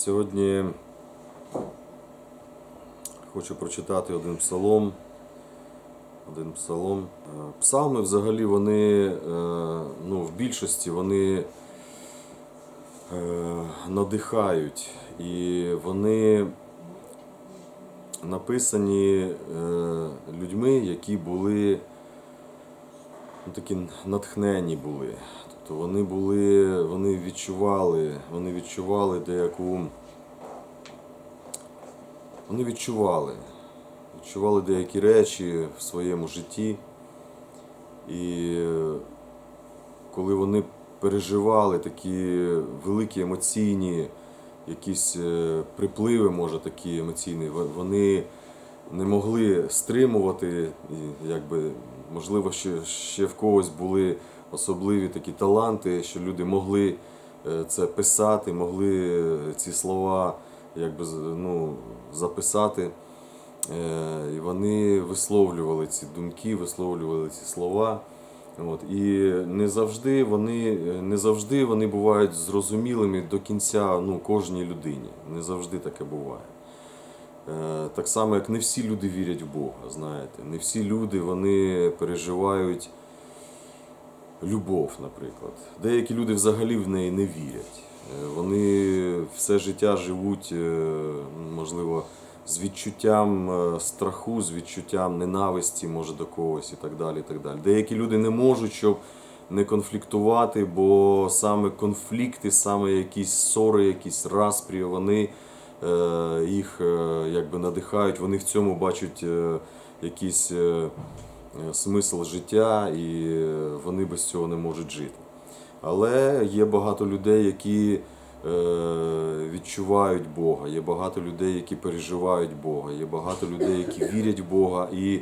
Сьогодні хочу прочитати один псалом. Один псалом. Е, Псалми взагалі вони е, ну, в більшості вони е, надихають і вони написані людьми, які були ну, такі натхнені були. Тобто вони були, вони відчували, вони відчували деяку. Вони відчували, відчували деякі речі в своєму житті. І коли вони переживали такі великі емоційні, якісь е, припливи, може такі емоційні, вони не могли стримувати, і якби, можливо, ще, ще в когось були особливі такі таланти, що люди могли е, це писати, могли е, ці слова якби, ну, записати. Е, І вони висловлювали ці думки, висловлювали ці слова. От. І не завжди вони, не завжди вони бувають зрозумілими до кінця ну, кожній людині. Не завжди таке буває. Так само, як не всі люди вірять в Бога, знаєте. Не всі люди вони переживають любов, наприклад. Деякі люди взагалі в неї не вірять. Е, Вони все життя живуть, е, можливо, з відчуттям е, страху, з відчуттям ненависті, може, до когось і так далі. І так далі. Деякі люди не можуть, щоб не конфліктувати, бо саме конфлікти, саме якісь ссори, якісь распрі, вони їх якби надихають, вони в цьому бачать е, смисл життя, і е, вони без цього не можуть жити. Але є багато людей, які е, відчувають Бога, є багато людей, які переживають Бога, є багато людей, які вірять в Бога і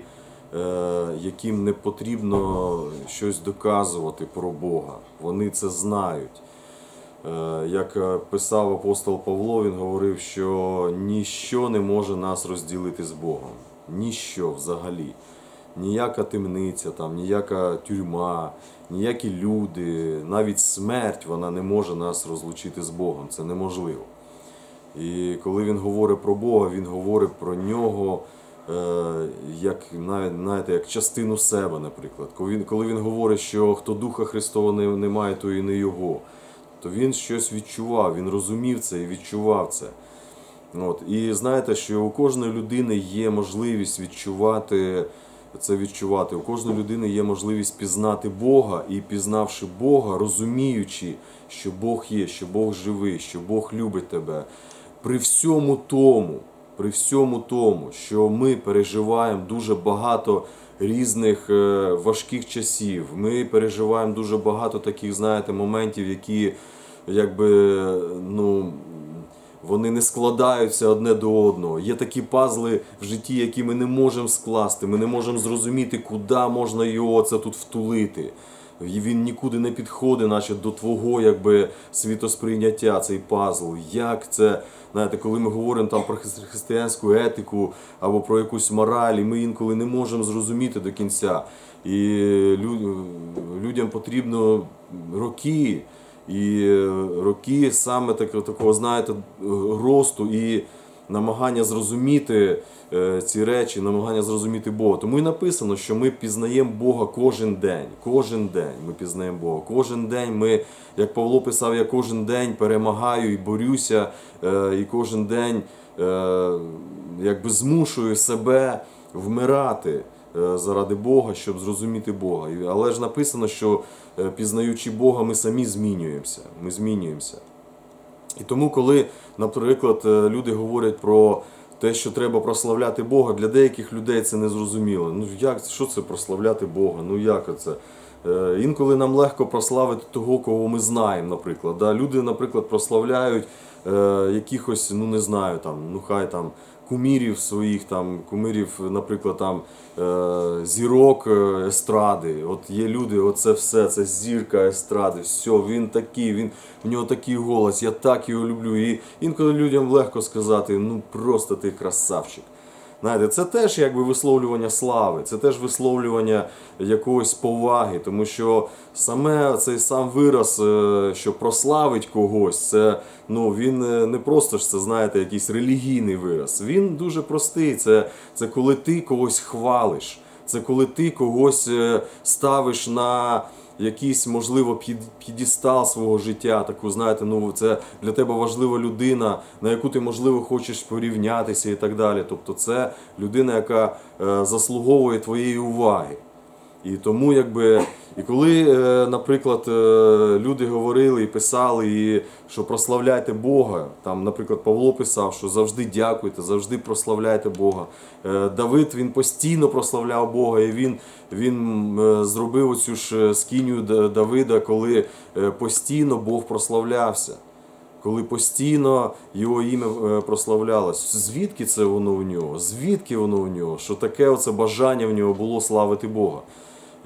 е, яким не потрібно щось доказувати про Бога. Вони це знають. Е, Як е, писав апостол Павло, він говорив, що ніщо не може нас розділити з Богом. Ніщо взагалі. Ніяка темниця, там, ніяка тюрма, ніякі люди, навіть смерть вона не може нас розлучити з Богом. Це неможливо. І коли він говорить про Бога, він говорить про нього е, як, навіть, знаєте, як частину себе, наприклад. Коли він, коли він говорить, що хто Духа Христова не, не має, то і не його, то він щось відчував, він розумів це і відчував це. От. І знаєте, що у кожної людини є можливість відчувати це відчувати. У кожної людини є можливість пізнати Бога і пізнавши Бога, розуміючи, що Бог є, що Бог живий, що Бог любить тебе. При всьому тому, при всьому тому, що ми переживаємо дуже багато різних е, важких часів, ми переживаємо дуже багато таких, знаєте, моментів, які якби ну вони не складаються одне до одного. Є такі пазли в житті, які ми не можемо скласти. Ми не можемо зрозуміти, куди можна його це тут втулити. Він нікуди не підходить, наче до твого якби, світосприйняття, цей пазл. Як це, знаєте, коли ми говоримо там про хри- християнську етику або про якусь мораль, і ми інколи не можемо зрозуміти до кінця. І людям потрібно роки. І е, роки саме так, такого, знаєте, росту і намагання зрозуміти е, ці речі, намагання зрозуміти Бога. Тому і написано, що ми пізнаємо Бога кожен день. Кожен день ми пізнаємо Бога. Кожен день ми, як Павло писав, я кожен день перемагаю і борюся, е, і кожен день якби змушую себе вмирати заради Бога, щоб зрозуміти Бога. Але ж написано, що е, пізнаючи Бога, ми самі змінюємося. Ми змінюємося. І тому, коли, наприклад, е, люди говорять про те, що треба прославляти Бога, для деяких людей це не зрозуміло. Ну як що це прославляти Бога? Ну як це? Е, Інколи нам легко прославити того, кого ми знаємо, наприклад. Да? Люди, наприклад, прославляють е, якихось, ну не знаю, там, ну хай там кумірів своїх, там, кумирів, наприклад, там е, зірок е, естради. От є люди, оце все, це зірка естради, все, він такий, він, в нього такий голос, я так його люблю. І інколи людям легко сказати, ну просто ти красавчик. Знаєте, це теж якби висловлювання слави, це теж висловлювання якоїсь поваги, тому що саме цей сам вираз, е, що прославить когось, це ну він е, не просто ж це знаєте, якийсь релігійний вираз. Він дуже простий. Це, це коли ти когось хвалиш, це коли ти когось е, ставиш на якийсь, можливо, п'єдестал свого життя. Таку, знаєте, ну це для тебе важлива людина, на яку ти, можливо, хочеш порівнятися і так далі. Тобто, це людина, яка е, заслуговує твоєї уваги. І тому, якби, і коли, е, наприклад, е, люди говорили і писали, і, що прославляйте Бога, там, наприклад, Павло писав, що завжди дякуйте, завжди прославляйте Бога. Е, Давид він постійно прославляв Бога, і він, він зробив оцю ж скинію Д- Давида, коли постійно Бог прославлявся. Коли постійно його ім'я прославлялось, звідки це воно у нього? Звідки воно у нього? Що таке оце бажання в нього було славити Бога?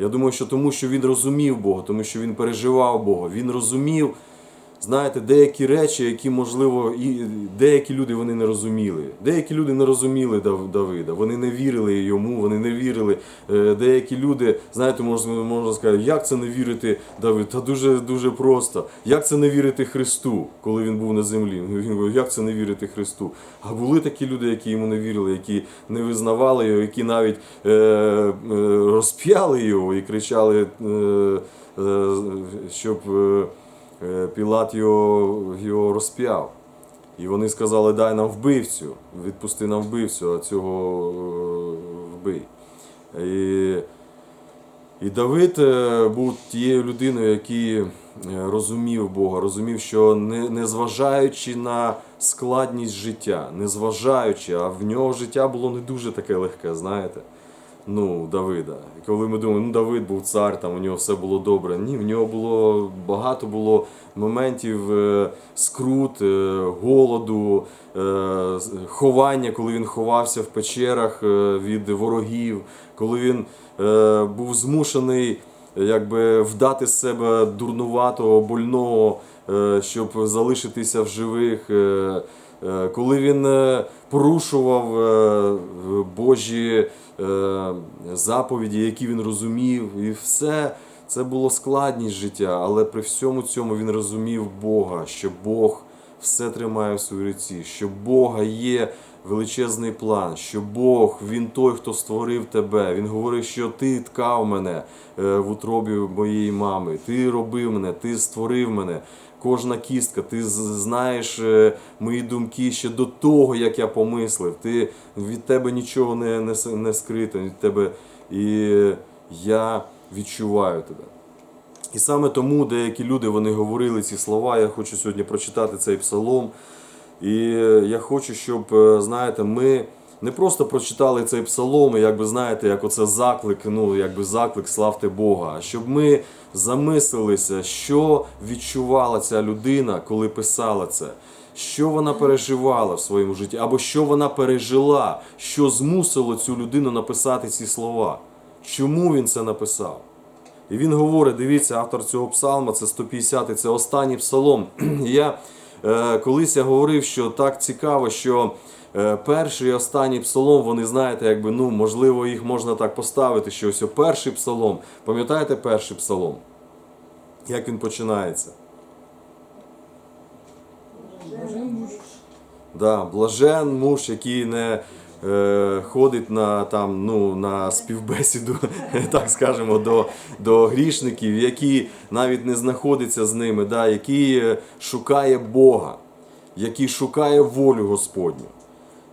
Я думаю, що тому, що він розумів Бога, тому що він переживав Бога. Він розумів, знаєте, деякі речі, які, можливо, і деякі люди вони не розуміли. Деякі люди не розуміли Дав- Давида, вони не вірили йому, вони не вірили. Е, Деякі люди, знаєте, можна, можна сказати, як це не вірити Давид? Та дуже дуже просто. Як це не вірити Христу, коли він був на землі? Він говорить, як це не вірити Христу? А були такі люди, які йому не вірили, які не визнавали його, які навіть е, е, розп'яли його і кричали, е, е, щоб. Е, Пілат його, його розп'яв. І вони сказали, дай нам вбивцю, відпусти нам вбивцю, а цього е, вбий. І, і Давид е, був тією людиною, який е, розумів Бога, розумів, що не, незважаючи на складність життя, незважаючи, а в нього життя було не дуже таке легке, знаєте. Ну, Давида. Коли ми думаємо, ну Давид був цар, там у нього все було добре. Ні, в нього було багато було моментів е, скрут, е, голоду, е, ховання, коли він ховався в печерах е, від ворогів, коли він е, був змушений якби вдати з себе дурнуватого, больного, е, щоб залишитися в живих. е, Е, коли він е, порушував е, Божі заповіді, які він розумів, і все це було складність життя, але при всьому цьому він розумів Бога, що Бог все тримає в своїй руці, що Бога є величезний план, що Бог він той, хто створив тебе. Він говорить, що ти ткав мене е, в утробі моєї мами, ти робив мене, ти створив мене. Кожна кістка, ти знаєш е, мої думки ще до того, як я помислив. Ти від тебе нічого не, не, не скрито, від тебе і я відчуваю тебе. І саме тому деякі люди вони говорили ці слова. Я хочу сьогодні прочитати цей псалом. І я хочу, щоб, е, знаєте, ми не просто прочитали цей псалом, і якби знаєте, як оце заклик, ну якби заклик славте Бога, а щоб ми замислилися, що відчувала ця людина, коли писала це. Що вона переживала в своєму житті, або що вона пережила, що змусило цю людину написати ці слова. Чому він це написав? І він говорить: дивіться, автор цього псалма, це 150-й, це останній псалом. Я е, колись я говорив, що так цікаво, що перший і останній псалом, вони знаєте, якби ну можливо їх можна так поставити, що ось перший псалом. Пам'ятаєте перший псалом? Як він починається? Да, блажен муж, який не е, ходить на, там, ну, на співбесіду, так скажемо, до, до грішників, який навіть не знаходиться з ними, да, який е, шукає Бога, який шукає волю Господню.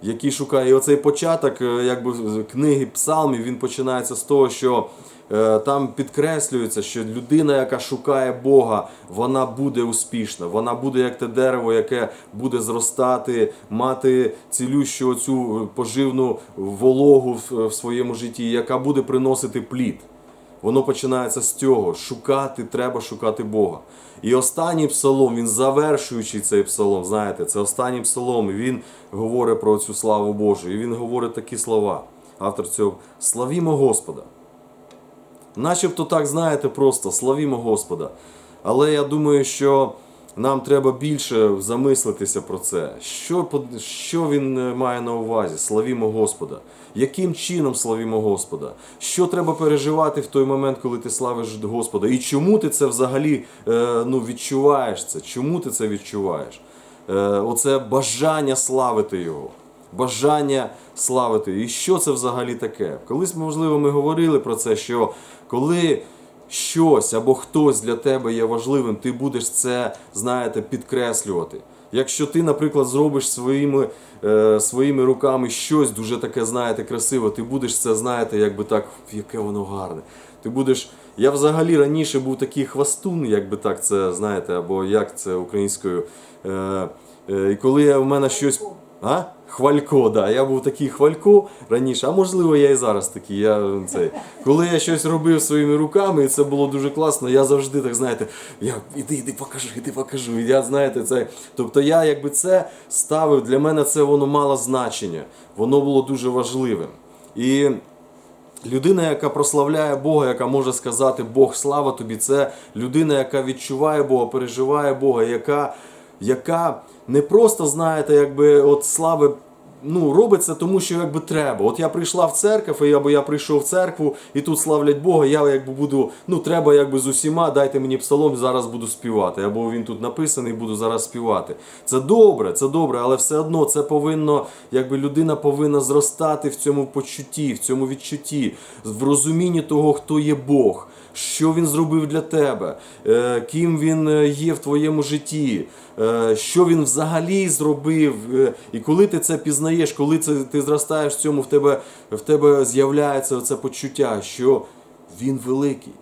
Який шукає І оцей початок, е, якби книги псалмів, він починається з того, що е, там підкреслюється, що людина, яка шукає Бога, вона буде успішна, вона буде як те дерево, яке буде зростати, мати цілющу цю поживну вологу в своєму житті, яка буде приносити плід. Воно починається з цього. Шукати, треба шукати Бога. І останній псалом, він завершуючий цей псалом, знаєте, це останній псалом, і він говорить про цю славу Божу. І він говорить такі слова. Автор цього Славімо Господа. Начебто так, знаєте, просто славімо Господа. Але я думаю, що нам треба більше замислитися про це. Що, що він е, має на увазі? Славімо Господа. Яким чином славімо Господа? Що треба переживати в той момент, коли ти славиш Господа? І чому ти це взагалі е, ну, відчуваєш це? Чому ти це відчуваєш? Е, оце бажання славити Його. Бажання славити. І що це взагалі таке? Колись, можливо, ми говорили про це, що коли щось або хтось для тебе є важливим, ти будеш це, знаєте, підкреслювати. Якщо ти, наприклад, зробиш своїми, е, своїми руками щось дуже таке, знаєте, красиве, ти будеш це, знаєте, якби так, яке воно гарне. Ти будеш. Я взагалі раніше був такий хвастун, як би так це, знаєте, або як це українською. Е, е, і коли я, в мене щось. А? Хвалько, да. Я був такий хвалько раніше, а можливо, я і зараз такий. Я, цей. Коли я щось робив своїми руками, і це було дуже класно, я завжди так, знаєте, я іди, іди покажи, іди покажу. Я, знаєте, це. Тобто я якби це ставив, для мене це воно мало значення. Воно було дуже важливим. І Людина, яка прославляє Бога, яка може сказати Бог, слава тобі, це людина, яка відчуває Бога, переживає Бога, яка, яка не просто, знаєте, якби от слави. Ну, робить це тому, що якби треба. От я прийшла в церкву, або я прийшов в церкву, і тут славлять Бога, я якби буду, ну треба якби з усіма, дайте мені псалом, зараз буду співати. Або він тут написаний, буду зараз співати. Це добре, це добре, але все одно це повинно, якби людина повинна зростати в цьому почутті, в цьому відчутті, в розумінні того, хто є Бог. Що він зробив для тебе, е, ким він е, є в твоєму житті, е, що він взагалі зробив. І коли ти це пізнаєш, коли це ти зростаєш в цьому, в тебе, в тебе з'являється це почуття, що він великий,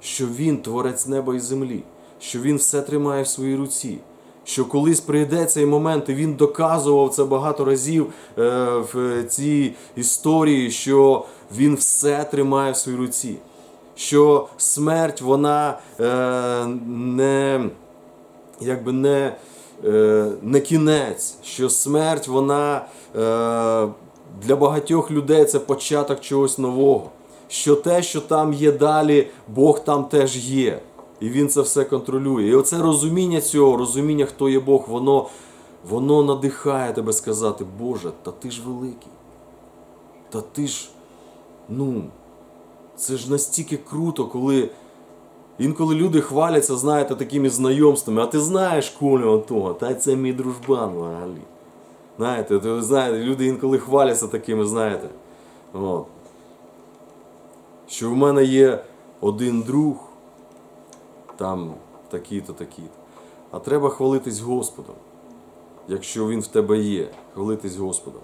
що він творець неба і землі, що він все тримає в своїй руці. Що колись прийде цей момент, і він доказував це багато разів в цій історії, що він все тримає в своїй руці що смерть вона е, не, якби не, е, не кінець, що смерть вона е, для багатьох людей це початок чогось нового. Що те, що там є далі, Бог там теж є. І він це все контролює. І оце розуміння цього, розуміння, хто є Бог, воно, воно надихає тебе сказати, Боже, та ти ж великий. Та ти ж, ну, це ж настільки круто, коли інколи люди хваляться, знаєте, такими знайомствами, а ти знаєш Колю того, та це мій дружбан взагалі. Знаєте, то знаєте, люди інколи хваляться такими, знаєте. От. Що в мене є один друг, там такий-то, такий-то. А треба хвалитись Господом, якщо він в тебе є, хвалитись Господом.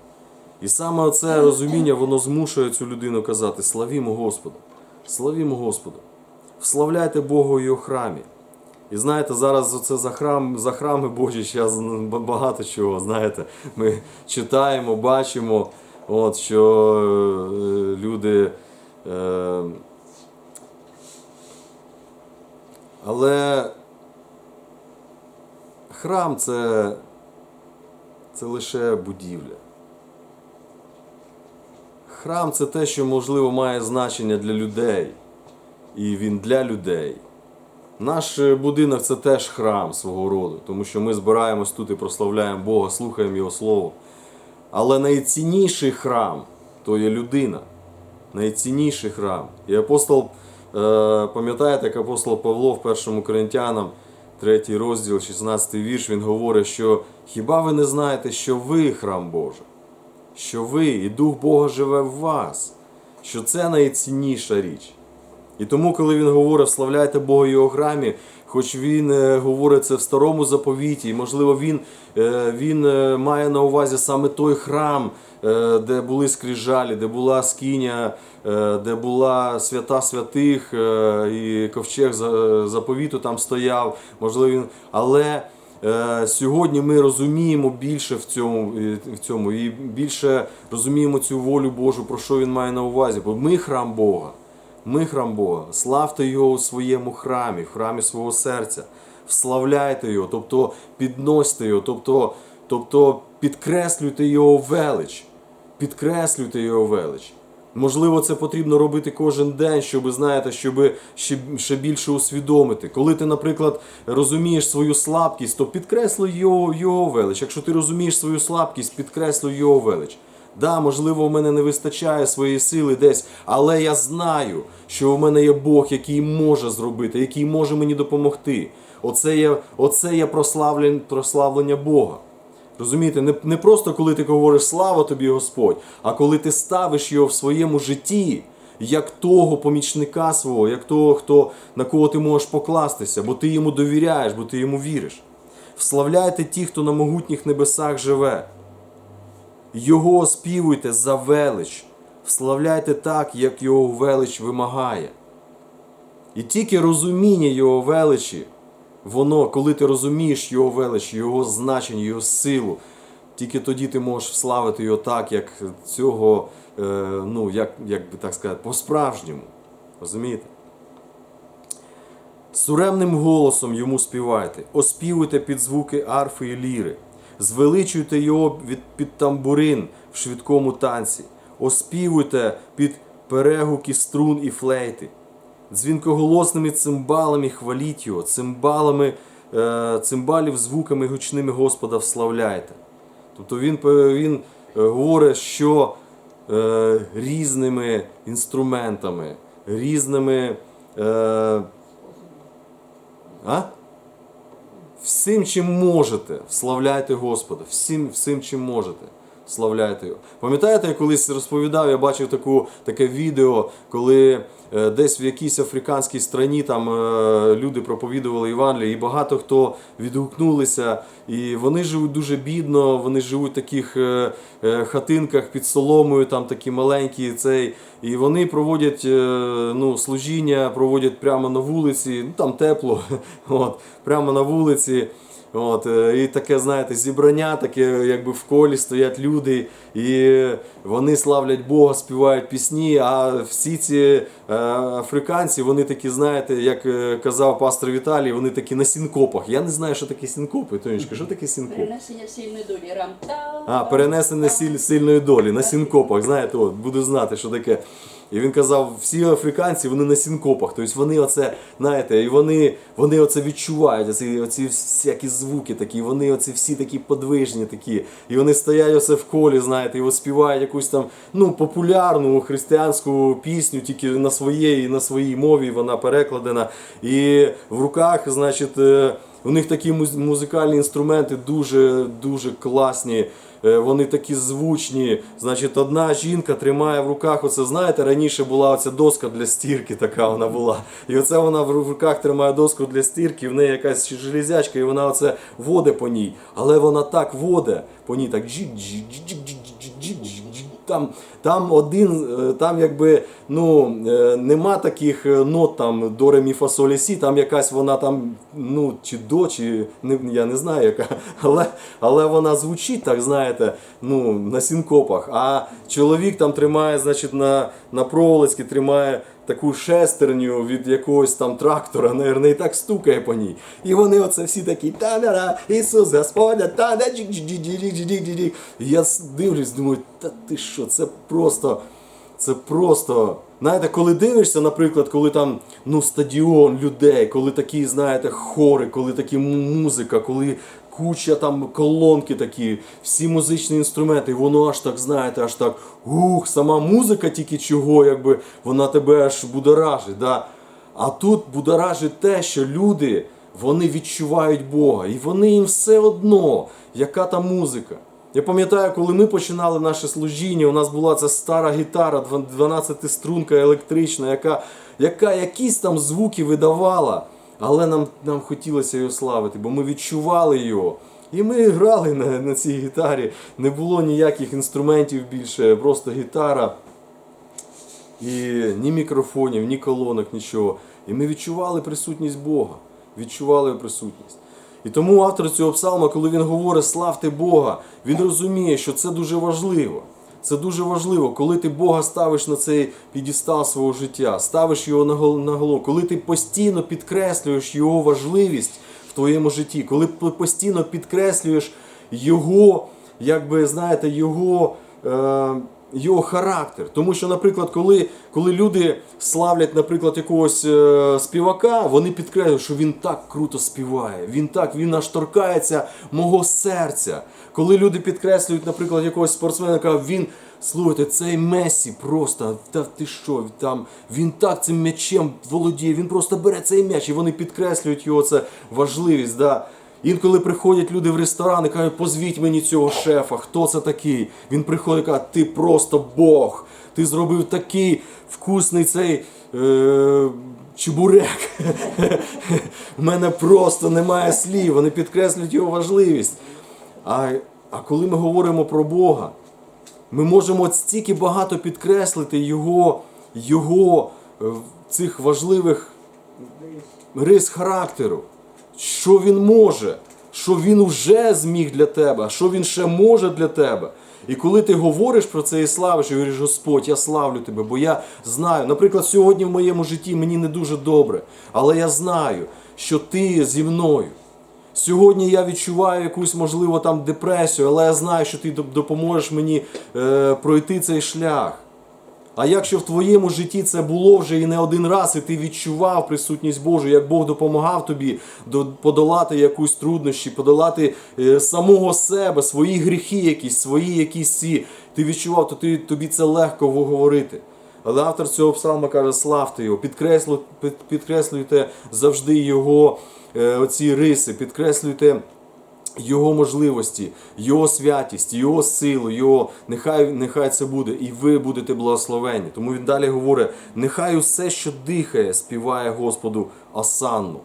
І саме оце розуміння, воно змушує цю людину казати: Славімо Господа, славімо Господа, вславляйте Бога у храмі. І знаєте, зараз оце за храм, за храми Божі зараз багато чого. Знаєте, ми читаємо, бачимо, от, що е, люди. Е, але храм це, це лише будівля. Храм це те, що можливо має значення для людей. І він для людей. Наш е, будинок це теж храм свого роду, тому що ми збираємось тут і прославляємо Бога, слухаємо Його Слово. Але найцінніший храм то є людина. Найцінніший храм. І апостол, е, пам'ятаєте, як апостол Павло в першому Коринтянам, 3 розділ, 16 вірш, він говорить, що хіба ви не знаєте, що ви храм Божий? Що ви і Дух Бога живе в вас, що це найцінніша річ. І тому, коли він говорить, славляйте Бога його храмі, хоч він е, говорить це в старому заповіті, і можливо, він, е, він е, має на увазі саме той храм, де були скрижалі, де була скиня, де була свята святих, і ковчег заповіту там стояв, можливо, він. Але Сьогодні ми розуміємо більше в цьому, е, в цьому і більше розуміємо цю волю Божу, про що він має на увазі. Бо ми храм Бога. Ми храм Бога. Славте його у своєму храмі, в храмі свого серця. Вславляйте його, тобто підносьте його, тобто, тобто підкреслюйте його велич. Підкреслюйте його велич. Можливо, це потрібно робити кожен день, щоб знаєте, щоб ще, ще більше усвідомити. Коли ти, наприклад, розумієш свою слабкість, то підкреслюй його, його велич. Якщо ти розумієш свою слабкість, підкреслюй його велич. Да, можливо, в мене не вистачає своєї сили десь, але я знаю, що в мене є Бог, який може зробити, який може мені допомогти. Оце є, оце є прославлення, прославлення Бога. Розумієте, не, не просто коли ти говориш слава тобі, Господь, а коли ти ставиш його в своєму житті, як того помічника свого, як того, хто, на кого ти можеш покластися, бо ти йому довіряєш, бо ти йому віриш. Вславляйте ті, хто на могутніх небесах живе. Його оспівуйте за велич, вславляйте так, як його велич вимагає. І тільки розуміння його величі, воно, коли ти розумієш його велич, його значення, його силу, тільки тоді ти можеш вславити його так, як цього, е, ну, як, як би так сказати, по-справжньому. Розумієте? Суремним голосом йому співайте, оспівуйте під звуки арфи і ліри, звеличуйте його від, під тамбурин в швидкому танці, оспівуйте під перегуки струн і флейти, дзвінкоголосними цимбалами хваліть його, цимбалами, е, цимбалів звуками гучними Господа вславляйте. Тобто він, він е, говорить, що е, різними інструментами, різними. А? Всім, чим можете, славляйте Господа. Всім, всім, чим можете, славляйте його. Пам'ятаєте, я колись розповідав, я бачив таку, таке відео, коли десь в якійсь африканській страні там е, люди проповідували Євангеліє, і багато хто відгукнулися. І вони живуть дуже бідно, вони живуть в таких е, е, хатинках під соломою, там такі маленькі. Цей, і вони проводять е, ну, служіння, проводять прямо на вулиці, ну там тепло, от, прямо на вулиці. От, е, і таке, знаєте, зібрання, таке, якби в колі стоять люди, і вони славлять Бога, співають пісні. А всі ці е, африканці, вони такі, знаєте, як е, казав пастор Віталій, вони такі на сінкопах. Я не знаю, що таке сінкопи. Тонечка, що таке сінкоп? Перенесення сильної долі рам А, перенесення сіль, сильної долі на сінкопах. Знаєте, от, буду знати, що таке. І він казав, всі африканці вони на сінкопах. Тобто вони оце, знаєте, і вони, вони оце відчувають, оці, оці всякі звуки такі, вони оці всі такі подвижні такі. І вони стоять оце в колі, знаєте, і от співають якусь там ну, популярну християнську пісню, тільки на своїй, на своїй мові вона перекладена. І в руках, значить, е, у них такі музикальні інструменти дуже дуже класні. Е, вони такі звучні. Значить, одна жінка тримає в руках. Оце знаєте, раніше була оця доска для стірки, така вона була. І оце вона в руках тримає доску для стірки, в неї якась железячка, і вона оце воде по ній. Але вона так воде по ній так джі джі джі джі джі джі там, там один, е, там якби ну е, нема таких е, нот там до ре, фасолі фа, солі, сі, там якась вона там, ну чи до, чи не, я не знаю яка, але, але вона звучить так, знаєте, ну на синкопах. А чоловік там тримає, значить, на, на проволоці тримає таку шестерню від якогось там трактора, наверное, і так стукає по ній. І вони оце всі такі та-да-да, Ісус Господа, та да джик джик джик джик джик джик джик І я дивлюсь, думаю, та ти що, це просто. Це просто. Знаєте, коли дивишся, наприклад, коли там ну, стадіон людей, коли такі, знаєте, хори, коли такі музика, коли куча там колонки такі, всі музичні інструменти, і воно аж так, знаєте, аж так, ух, сама музика тільки чого, якби вона тебе аж будоражить. Да? А тут будоражить те, що люди вони відчувають Бога, і вони їм все одно, яка там музика. Я пам'ятаю, коли ми починали наше служіння, у нас була ця стара гітара, 12-струнка електрична, яка, яка якісь там звуки видавала, але нам, нам хотілося його славити, бо ми відчували його. І ми грали на, на цій гітарі, не було ніяких інструментів більше, просто гітара. І ні мікрофонів, ні колонок, нічого. І ми відчували присутність Бога. Відчували присутність. І тому автор цього псалма, коли він говорить славте Бога, він розуміє, що це дуже важливо. Це дуже важливо, коли ти Бога ставиш на цей підістал свого життя, ставиш його на голову, коли ти постійно підкреслюєш його важливість в твоєму житті, коли постійно підкреслюєш його, як би знаєте, його е, його характер. Тому що, наприклад, коли, коли люди славлять, наприклад, якогось е, співака, вони підкреслюють, що він так круто співає, він так, він аж торкається мого серця. Коли люди підкреслюють, наприклад, якогось спортсмена, кажуть, він. Слухайте, цей Месі просто, та ти що, там, він так цим м'ячем володіє, він просто бере цей м'яч і вони підкреслюють його це важливість. Да? Інколи приходять люди в ресторан і кажуть, позвіть мені цього шефа, хто це такий? Він приходить і каже, ти просто Бог, ти зробив такий вкусний цей е- чебурек. У мене просто немає слів, вони підкреслюють його важливість. А, а коли ми говоримо про Бога, ми можемо стільки багато підкреслити його, його е, цих важливих рис характеру, що він може, що він вже зміг для тебе, що він ще може для тебе. І коли ти говориш про це і славиш, і говориш, Господь, я славлю тебе, бо я знаю, наприклад, сьогодні в моєму житті мені не дуже добре, але я знаю, що ти зі мною. Сьогодні я відчуваю якусь, можливо, там депресію, але я знаю, що ти допоможеш мені е, пройти цей шлях. А якщо в твоєму житті це було вже і не один раз, і ти відчував присутність Божу, як Бог допомагав тобі до- подолати якусь труднощі, подолати е, самого себе, свої гріхи, якісь, свої якісь ці, ти відчував, то ти, тобі це легко говорити. Але автор цього псалма каже, славте його, підкреслю, під- підкреслюйте завжди його е, оці риси, підкреслюйте його можливості, Його святість, Його силу, Його нехай, нехай це буде, і ви будете благословені. Тому він далі говорить: нехай усе, що дихає, співає Господу Осанну.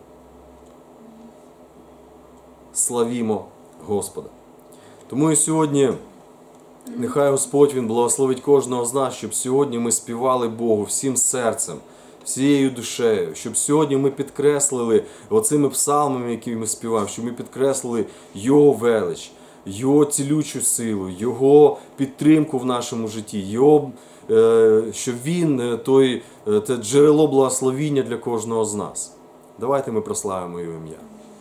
Славімо Господа. Тому і сьогодні. Нехай Господь Він благословить кожного з нас, щоб сьогодні ми співали Богу всім серцем, всією душею, щоб сьогодні ми підкреслили оцими псалмами, які ми співаємо, щоб ми підкреслили Його велич, Його цілючу силу, Його підтримку в нашому житті, Його, е, що Він е, той, е, те джерело благословіння для кожного з нас. Давайте ми прославимо Його ім'я.